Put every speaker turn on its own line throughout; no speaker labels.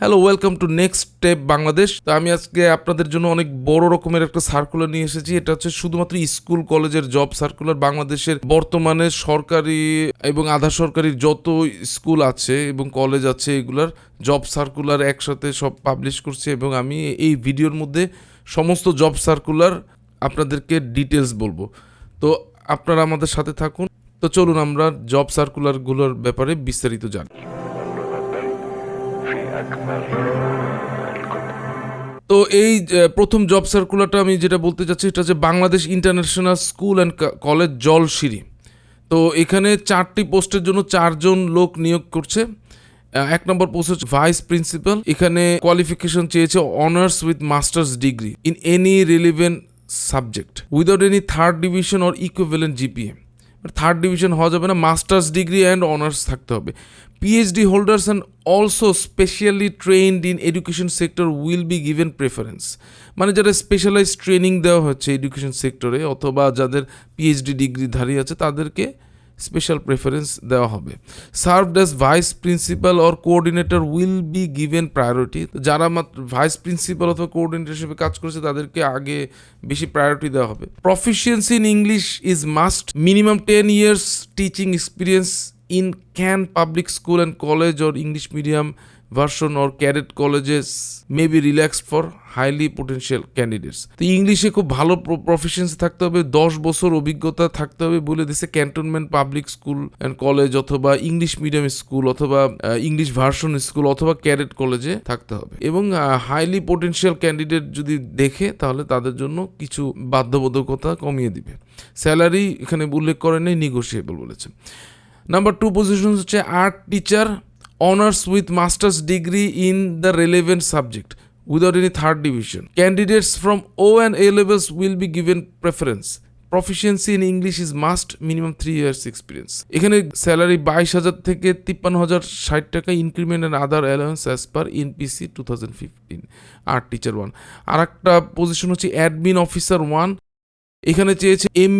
Hello welcome to next step Bangladesh তো আমি আজকে আপনাদের জন্য অনেক বড় রকমের একটা সার্কুলার নিয়ে এসেছি। এটা হচ্ছে শুধুমাত্র স্কুল, কলেজের জব সার্কুলার বাংলাদেশের বর্তমানে সরকারি এবং আধা সরকারি যত স্কুল আছে এবং কলেজ আছে, এগুলার জব সার্কুলার একসাথে সব পাবলিশ করছে এবং আমি এই ভিডিওর মধ্যে সমস্ত জব সার্কুলার আপনাদেরকে ডিটেলস বলব। তো আপনারা আমাদের সাথে থাকুন। তো চলুন আমরা জব সার্কুলারগুলোর ব্যাপারে বিস্তারিত জানি। তো এই প্রথম জব সার্কুলারটা আমি যেটা বলতে চাচ্ছি এটা হচ্ছে Bangladesh international school and college Jolshiri. তো এখানে চারটি পোস্টের জন্য চারজন লোক নিয়োগ করছে। এক নম্বর পোস্ট হচ্ছে ভাইস প্রিন্সিপাল এখানে কোয়ালিফিকেশন চেয়েছে honours with masters degree in any relevant subject without any third division or equivalent GPA third division হওয়া যাবে না মাস্টার্স ডিগ্রি অ্যান্ড অনার্স থাকতে হবে। PhD holders and also specially trained in education sector will be given preference মানে যারা specialise training দেওয়া হচ্ছে education সেক্টরে অথবা যাদের পিএইচডি ডিগ্রিধারী আছে, তাদেরকে স্পেশাল প্রেফারেন্স দেওয়া হবে। Served as vice principal or coordinator will be given priority যারা মাত্র ভাইস প্রিন্সিপাল অথবা কোঅর্ডিনেটর হিসেবে কাজ করেছে, তাদেরকে আগে বেশি প্রায়োরিটি দেওয়া হবে। Proficiency in English is must minimum ten years teaching experience in can public school and college or English medium version or cadet colleges may be relaxed for highly potential candidates তো ইংলিশে খুব ভালো professions থাকতে হবে, দশ বছর অভিজ্ঞতা থাকতে হবে বলে দিছে cantonment public school and college অথবা ইংলিশ মিডিয়াম স্কুল অথবা ইংলিশ ভার্সন স্কুল অথবা ক্যাডেট কলেজে থাকতে হবে। এবং হাইলি পোটেন্সিয়াল ক্যান্ডিডেট যদি দেখে তাহলে তাদের জন্য কিছু বাধ্যবাধকতা কমিয়ে দিবে। স্যালারি এখানে উল্লেখ করেন নেই নিগোসিয়েবল বলেছে। নাম্বার টু পজিশন হচ্ছে art teacher honours with masters degree in the relevant subject without any third division candidates from O and A levels will be given preference proficiency in English is must minimum three years experience এখানে salary বাইশ হাজার থেকে তিপ্পান্ন হাজার ষাট টাকা increment and other allowance as per NPC two thousand fifteen R teacher one আর একটা পজিশন হচ্ছে অ্যাডমিন অফিসার ওয়ান এখানে চেয়েছে M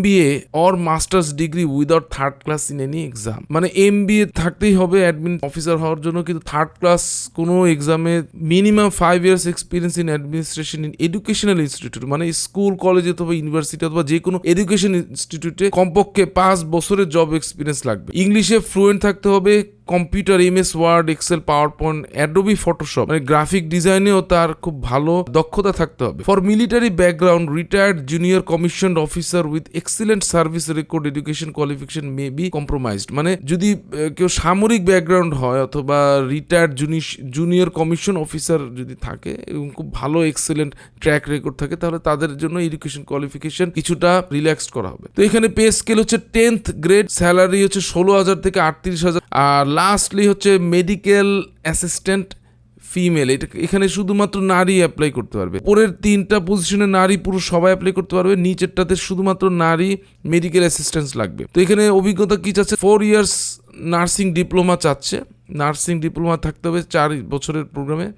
or masters degree without third class in any exam মানে এম থাকতেই হবে অ্যাডমিন অফিসার হওয়ার জন্য, কিন্তু থার্ড ক্লাস কোনো এক্সামে minimum five years experience in administration in educational institute মানে স্কুল কলেজ অথবা ইউনিভার্সিটি অথবা যে কোনো এডুকেশন ইনস্টিটিউটে কমপক্ষে পাঁচ বছরের জব এক্সপিরিয়েন্স লাগবে। ইংলিশে ফ্লুয়েন্ট থাকতে হবে computer MS Word Excel PowerPoint Adobe Photoshop মানে গ্রাফিক ডিজাইনেও তার খুব ভালো দক্ষতা থাকতে হবে। For military background retired junior commission officer with excellent service record education qualification may be compromised মানে যদি কেউ সামরিক ব্যাকগ্রাউন্ড হয় অথবা রিটায়ার্ড জুনিয়র কমিশন অফিসার যদি থাকে এবং খুব ভালো এক্সেলেন্ট ট্র্যাক রেকর্ড থাকে, তাহলে তাদের জন্য এডুকেশন কোয়ালিফিকেশন কিছুটা রিল্যাক্সড করা হবে। তো এখানে পে স্কেল হচ্ছে টেন্থ গ্রেড স্যালারি হচ্ছে ষোলো হাজার থেকে আটত্রিশ হাজার। আর লাস্টলি হচ্ছে মেডিকেল অ্যাসিস্ট্যান্ট ফিমেল এটা এখানে শুধুমাত্র নারী অ্যাপ্লাই করতে পারবে। পরের তিনটা পজিশনে নারী, পুরুষ সবাই অ্যাপ্লাই করতে পারবে, নিচেরটাতে শুধুমাত্র নারী মেডিকেল অ্যাসিস্ট্যান্স লাগবে। তো এখানে অভিজ্ঞতা কী চাচ্ছে? ফোর ইয়ার্স নার্সিং ডিপ্লোমা চাচ্ছে। নার্সিং ডিপ্লোমা থাকতে হবে চার বছরের প্রোগ্রামে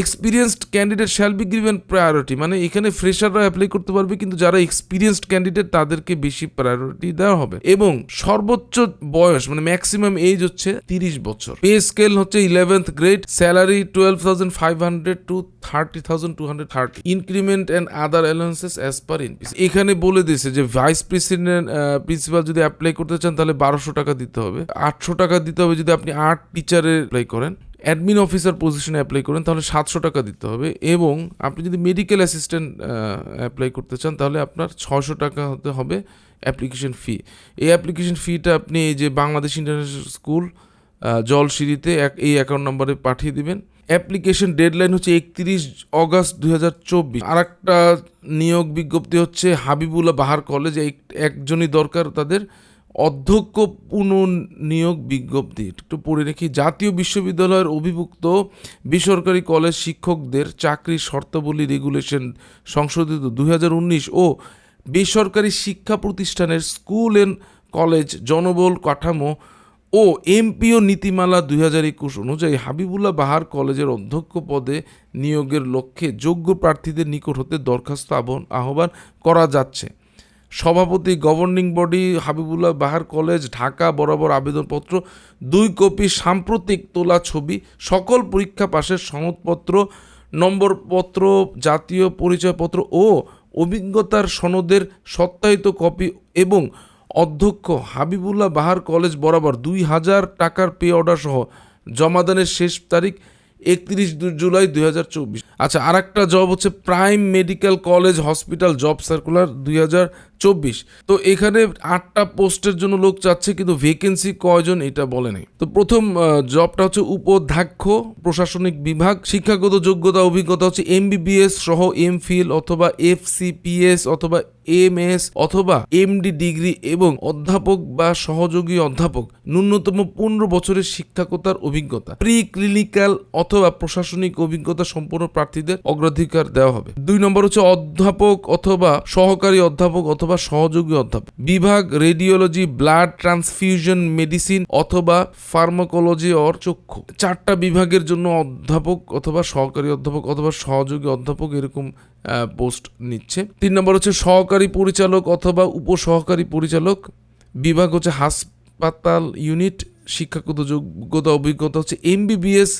experienced candidate shall be given priority মানে এখানে ফ্রেশাররা অ্যাপ্লাই করতে পারবে, কিন্তু যারা এক্সপিরিয়েন্সড ক্যান্ডিডেট তাদেরকে বেশি প্রায়োরিটি দেওয়া হবে। এবং সর্বোচ্চ বয়স মানে ম্যাক্সিমাম এজ হচ্ছে তিরিশ বছর। পে স্কেল হচ্ছে eleventh grade salary twelve thousand five hundred to thirty thousand two hundred thirty increment and other allowances as per ইনপিস এখানে বলে দিয়েছে যে ভাইস প্রেসিডেন্ট প্রিন্সিপাল যদি অ্যাপ্লাই করতে চান, তাহলে বারোশো টাকা দিতে হবে। আটশো টাকা দিতে হবে যদি আপনি আর্ট টিচারে অ্যাপ্লাই করেন। অ্যাডমিন অফিসার পজিশনে অ্যাপ্লাই করেন, তাহলে সাতশো টাকা দিতে হবে। এবং আপনি যদি মেডিকেল অ্যাসিস্ট্যান্ট অ্যাপ্লাই করতে চান, তাহলে আপনার ছশো টাকা হতে হবে অ্যাপ্লিকেশন ফি এই অ্যাপ্লিকেশন ফিটা আপনি এই যে বাংলাদেশ ইন্টারন্যাশনাল স্কুল জলসিঁড়িতে এক এই অ্যাকাউন্ট নাম্বারে পাঠিয়ে দিবেন। অ্যাপ্লিকেশন ডেডলাইন হচ্ছে একত্রিশ অগস্ট দুই হাজার চব্বিশ। আর একটা নিয়োগ বিজ্ঞপ্তি হচ্ছে হাবিবুল্লাহ বাহার কলেজ একজনই দরকার তাদের। অধ্যক্ষ পুনর্নিয়োগ বিজ্ঞপ্তি। একটু পড়ে রেখি জাতীয় বিশ্ববিদ্যালয়ের অভিভুক্ত বেসরকারি কলেজ শিক্ষকদের চাকরির শর্তাবলী রেগুলেশন সংশোধিত দু হাজার উনিশ ও বেসরকারি শিক্ষা প্রতিষ্ঠানের স্কুল অ্যান্ড কলেজ জনবল কাঠামো ও এমপিও নীতিমালা দুই হাজার একুশ অনুযায়ী হাবিবুল্লাহ বাহার কলেজের অধ্যক্ষ পদে নিয়োগের লক্ষ্যে যোগ্য প্রার্থীদের নিকট হতে দরখাস্ত আহ্বান আহ্বান করা যাচ্ছে। সভাপতি governing body Habibullah Bahar college Dhaka, বরাবর আবেদনপত্র, দুই কপি সাম্প্রতিক তোলা ছবি, সকল পরীক্ষা পাশের সনদপত্র, নম্বরপত্র, জাতীয় পরিচয়পত্র ও অভিজ্ঞতার সনদের সত্যায়িত কপি এবং অধ্যক্ষ হাবিবুল্লাহ বাহার কলেজ বরাবর দুই হাজার টাকার পে অর্ডার সহ জমাদানের শেষ তারিখ একত্রিশ জুলাই দুই হাজার চব্বিশ। আচ্ছা আর একটা জব হচ্ছে prime medical college hospital job circular দুই হাজার চব্বিশ। তো এখানে আটটা পোস্টের জন্য লোক চাচ্ছে, কিন্তু ভেকেন্সি কয়জন এটা বলে নাই। তো প্রথম জবটা হচ্ছে উপাধ্যক্ষ, প্রশাসনিক বিভাগ, শিক্ষাগত যোগ্যতা, অভিজ্ঞতা হচ্ছে এমবিবিএস সহ এমফিল অথবা এফসিপিএস অথবা এম এস অথবা এমডি ডিগ্রি এবং অধ্যাপক বা সহযোগী অধ্যাপক, ন্যূনতম পনেরো বছরের শিক্ষাকতার অভিজ্ঞতা প্রি ক্লিনিক্যাল অথবা প্রশাসনিক অভিজ্ঞতা সম্পন্ন প্রার্থীদের অগ্রাধিকার দেওয়া হবে। দুই নম্বর হচ্ছে অধ্যাপক অথবা সহকারী অধ্যাপক অথবা সহযোগী অধ্যাপক। বিভাগ রেডিওলজি, ব্লাড ট্রান্সফিউশন মেডিসিন অথবা ফার্মাকোলজি অর চক্ষু। চারটা বিভাগের জন্য অধ্যাপক অথবা সহকারী অধ্যাপক অথবা সহযোগী অধ্যাপক এরকম পোস্ট নিচ্ছে। তিন নম্বর হচ্ছে সহকারী পরিচালক অথবা উপসহকারী পরিচালক। বিভাগ হচ্ছে হাসপাতাল ইউনিট, শিক্ষাগত যোগ্যতা, অভিজ্ঞতা হচ্ছে এমবিবিএস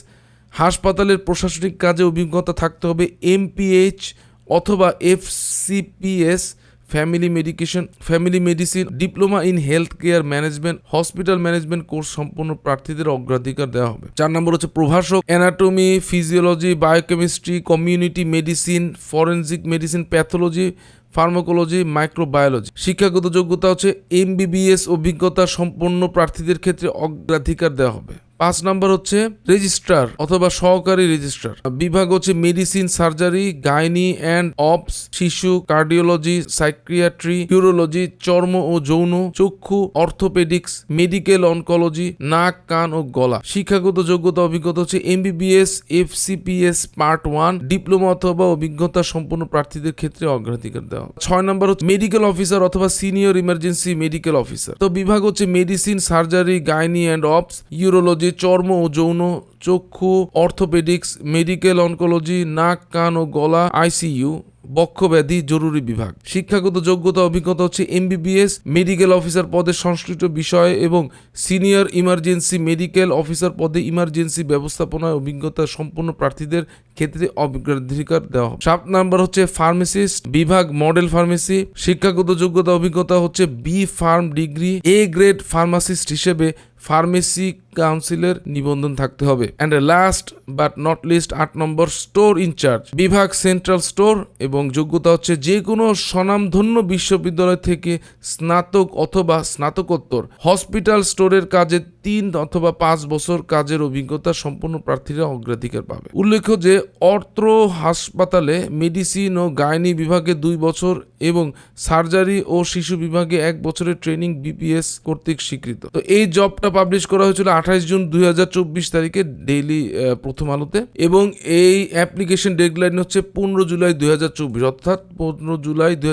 হাসপাতালের প্রশাসনিক কাজে অভিজ্ঞতা থাকতে হবে এমপিএইচ অথবা FCPS family medication, family medicine, diploma in health care management, hospital management course সম্পন্ন প্রার্থীদের অগ্রাধিকার দেওয়া হবে। চার নম্বর হচ্ছে প্রভাষক anatomy physiology biochemistry community medicine forensic medicine pathology pharmacology microbiology শিক্ষাগত যোগ্যতা হচ্ছে এমবিবিএস অভিজ্ঞতা সম্পন্ন প্রার্থীদের ক্ষেত্রে অগ্রাধিকার দেওয়া হবে। পাঁচ নম্বর হচ্ছে রেজিস্ট্রার অথবা সহকারী রেজিস্ট্রার। বিভাগ হচ্ছে medicine, surgery, gynae and obs, শিশু, কার্ডিওলজি সাইক্রিয়াট্রি ইউরোলজি, চর্ম ও যৌন, চক্ষু, অর্থোপেডিক্স, মেডিকেল অনকোলজি, নাক, কান ও গলা। শিক্ষাগত যোগ্যতা অভিজ্ঞতা হচ্ছে MBBS, FCPS part one, diploma অথবা অভিজ্ঞতা সম্পন্ন প্রার্থীদের ক্ষেত্রে অগ্রাধিকার দেওয়া। ছয় নম্বর হচ্ছে মেডিকেল অফিসার অথবা সিনিয়র ইমার্জেন্সি মেডিকেল অফিসার। তো বিভাগ হচ্ছে medicine, surgery, gynae and obs, urology চর্ম ও যৌন চক্ষু অর্থোপেডিক্স মেডিকেল অনকোলজি নাক কান ও গলা আইসিইউ বক্ষব্যাধি জরুরি বিভাগ। শিক্ষাগত যোগ্যতা, অভিজ্ঞতা হচ্ছে এমবিবিএস, মেডিকেল অফিসার পদে সংশ্লিষ্ট বিষয় এবং সিনিয়র ইমার্জেন্সি মেডিকেল অফিসার পদে ইমার্জেন্সি ব্যবস্থাপনায় অভিজ্ঞতা সম্পন্ন প্রার্থীদের ক্ষেত্রে অগ্রাধিকার দেওয়া হবে। সাত নাম্বার হচ্ছে ফার্মেসিস্ট বিভাগ মডেল ফার্মেসি। শিক্ষাগত যোগ্যতা, অভিজ্ঞতা হচ্ছে B Pharm degree, A grade pharmacist হিসেবে ফার্মেসি কাউন্সিলের নিবন্ধন থাকতে হবে। And last but not least আট নম্বর স্টোর ইনচার্জ, বিভাগ সেন্ট্রাল স্টোর এবং যোগ্যতা হচ্ছে যে কোনো স্বনামধন্য বিশ্ববিদ্যালয় থেকে স্নাতক অথবা স্নাতকোত্তর। হসপিটাল স্টোরের কাজে তিন অথবা পাঁচ বছর কাজের অভিজ্ঞতা সম্পন্ন প্রার্থীরা অগ্রাধিকার পাবে। উল্লেখ্য যে, অর্থ হাসপাতালে মেডিসিন ও গাইনি বিভাগে দুই বছর এবং সার্জারি ও শিশু বিভাগে এক বছরের ট্রেনিং বিপিএস কর্তৃক স্বীকৃত। তো এই জবটা পাবলিশ করা হয়েছিল আঠাশ জুন দুই হাজার চব্বিশ তারিখে ডেইলি প্রথম আলোতে এবং এই অ্যাপ্লিকেশন ডেডলাইন হচ্ছে পনেরো জুলাই দুই হাজার চব্বিশ অর্থাৎ পনেরো জুলাই দুই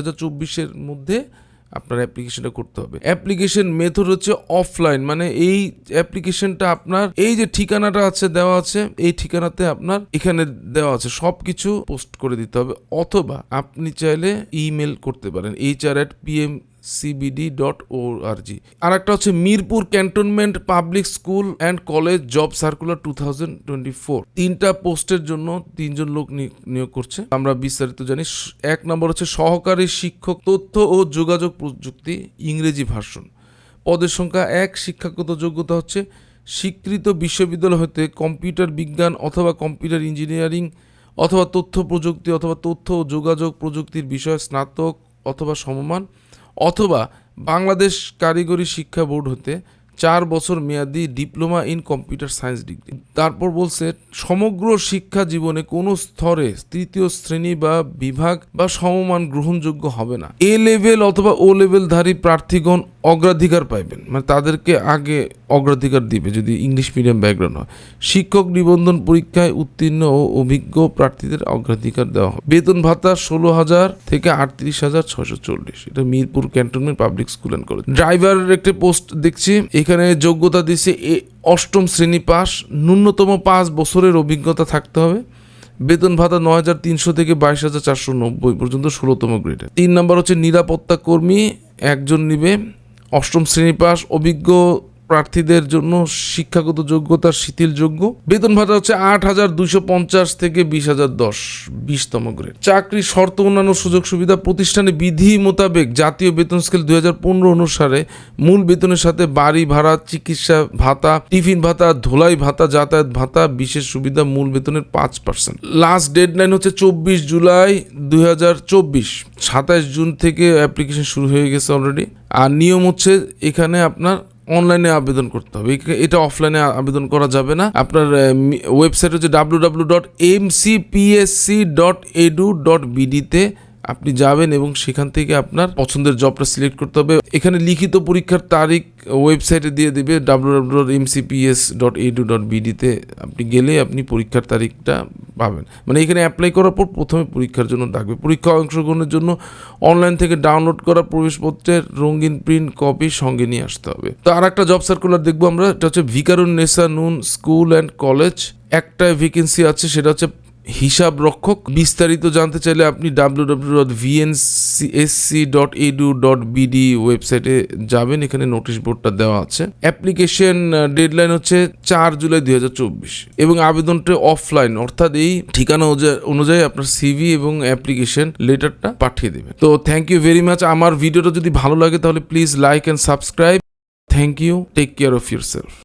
মধ্যে আপনার অ্যাপ্লিকেশনটা করতে হবে। অ্যাপ্লিকেশন মেথড হচ্ছে অফলাইন মানে এই অ্যাপ্লিকেশনটা আপনার, এই যে ঠিকানাটা আছে, দেওয়া আছে, এই ঠিকানাতে আপনার এখানে দেওয়া আছে সব কিছু পোস্ট করে দিতে হবে। অথবা আপনি চাইলে ইমেল করতে পারেন H R at PM CBD dot ও আর একটা হচ্ছে Mirpur cantonment public school and college job circular two thousand twenty four তিনটা পোস্টের জন্য তিনজন লোক নিয়োগ করছে। আমরা বিস্তারিত জানি। এক নম্বর হচ্ছে সহকারী শিক্ষক তথ্য ও যোগাযোগ প্রযুক্তি ইংরেজি ভার্সন। পদের সংখ্যা এক, শিক্ষাগত যোগ্যতা হচ্ছে স্বীকৃত বিশ্ববিদ্যালয় হতে কম্পিউটার বিজ্ঞান অথবা কম্পিউটার ইঞ্জিনিয়ারিং অথবা তথ্য প্রযুক্তি অথবা তথ্য ও যোগাযোগ প্রযুক্তির বিষয়ে স্নাতক অথবা সমমান। অথবা বাংলাদেশ কারিগরি শিক্ষা বোর্ড হতে চার বছর মেয়াদি diploma in computer science degree. তারপর বলছে, সমগ্র শিক্ষা জীবনে কোনো স্তরে তৃতীয় শ্রেণি বা বিভাগ বা সমমান গ্রহণযোগ্য হবে না। এ লেভেল অথবা ও লেভেলধারী প্রার্থীগণ অগ্রাধিকার পাইবেন মানে তাদেরকে আগে অগ্রাধিকার দিবে, যদি ইংলিশ মিডিয়াম ব্যাকগ্রাউন্ড হয়। শিক্ষক নিবন্ধন পরীক্ষায় উত্তীর্ণ ও অভিজ্ঞ প্রার্থীদের অগ্রাধিকার দেওয়া হবে। বেতন ভাতা ষোলো হাজার থেকে আটত্রিশ হাজার ছশো চল্লিশ। এটা Mirpur cantonment public school and college. ড্রাইভারের একটি পোস্ট দেখছি এখানে যোগ্যতা দিছে এ অষ্টম শ্রেণি পাস, ন্যূনতম পাঁচ বছরের অভিজ্ঞতা থাকতে হবে। বেতন ভাতা নয় হাজার তিনশো থেকে বাইশ হাজার চারশো নব্বই পর্যন্ত ষোলোতম গ্রেডে তিন নম্বর হচ্ছে নিরাপত্তা কর্মী, একজন নিবে। অষ্টম শ্রেণি পাস, অভিজ্ঞ প্রার্থীদের জন্য শিক্ষাগত যোগ্যতার শিথিল যোগ্য বেতন ভাতা হচ্ছে আট হাজার দুইশো পঞ্চাশ থেকে বিশ হাজার দশ, বিশতম গ্রেড। চাকরি, শর্ত অন্যান্য সুযোগ সুবিধা প্রতিষ্ঠানে বিধি মোতাবেক জাতীয় বেতন স্কেল দুই হাজার পনেরো অনুসারে মূল বেতনের সাথে বাড়ি ভাড়া, চিকিৎসা ভাতা, টিফিন ভাতা, ধোলাই ভাতা, যাতায়াত ভাতা, বিশেষ সুবিধা মূল বেতনের পাঁচ পার্সেন্ট লাস্ট ডেড ডেডলাইন হচ্ছে চব্বিশ জুলাই দুই হাজার চব্বিশ সাতাশ জুন থেকে অ্যাপ্লিকেশন শুরু হয়ে গেছে অলরেডি আর নিয়ম হচ্ছে এখানে আপনার অনলাইনে আবেদন করতে হবে। এটা অফলাইনে আবেদন করা যাবে না। আপনার ওয়েবসাইট হচ্ছে W W dot M C dot edu dot বিডিতে আপনি যাবেন এবং সেখান থেকে আপনার পছন্দের জবটা সিলেক্ট করতে হবে। এখানে লিখিত পরীক্ষার তারিখ ওয়েবসাইটে দিয়ে দেবে। W W dot M C PS dot edu dot বিডিতে আপনি গেলে আপনি পরীক্ষার তারিখটা পাবেন। মানে এখানে অ্যাপ্লাই করার পর প্রথমে পরীক্ষার জন্য ডাকবে পরীক্ষা অংশগ্রহণের জন্য অনলাইন থেকে ডাউনলোড করা প্রবেশপত্রের রঙিন প্রিন্ট কপি সঙ্গে নিয়ে আসতে হবে। তো আর একটা জব সার্কুলার দেখব আমরা, এটা হচ্ছে Viqarun Nisa Noon school and college একটাই ভ্যাকেন্সি আছে, সেটা হচ্ছে হিসাব রক্ষক বিস্তারিত জানতে চাইলে আপনি W W dot VNC dot edu dot BD ওয়েবসাইটে যাবেন, এখানে নোটিশ বোর্ডটা দেওয়া আছে। অ্যাপ্লিকেশন ডেডলাইন হচ্ছে চার জুলাই দুই হাজার চব্বিশ। এবং আবেদনটা অফলাইন অর্থাৎ এই ঠিকানা অনুযা- অনুযায়ী আপনার সিভি এবং অ্যাপ্লিকেশন লেটারটা পাঠিয়ে দেবেন। তো থ্যাংক ইউ ভেরি মাচ আমার ভিডিওটা যদি ভালো লাগে, তাহলে please like and subscribe thank you take care of yourself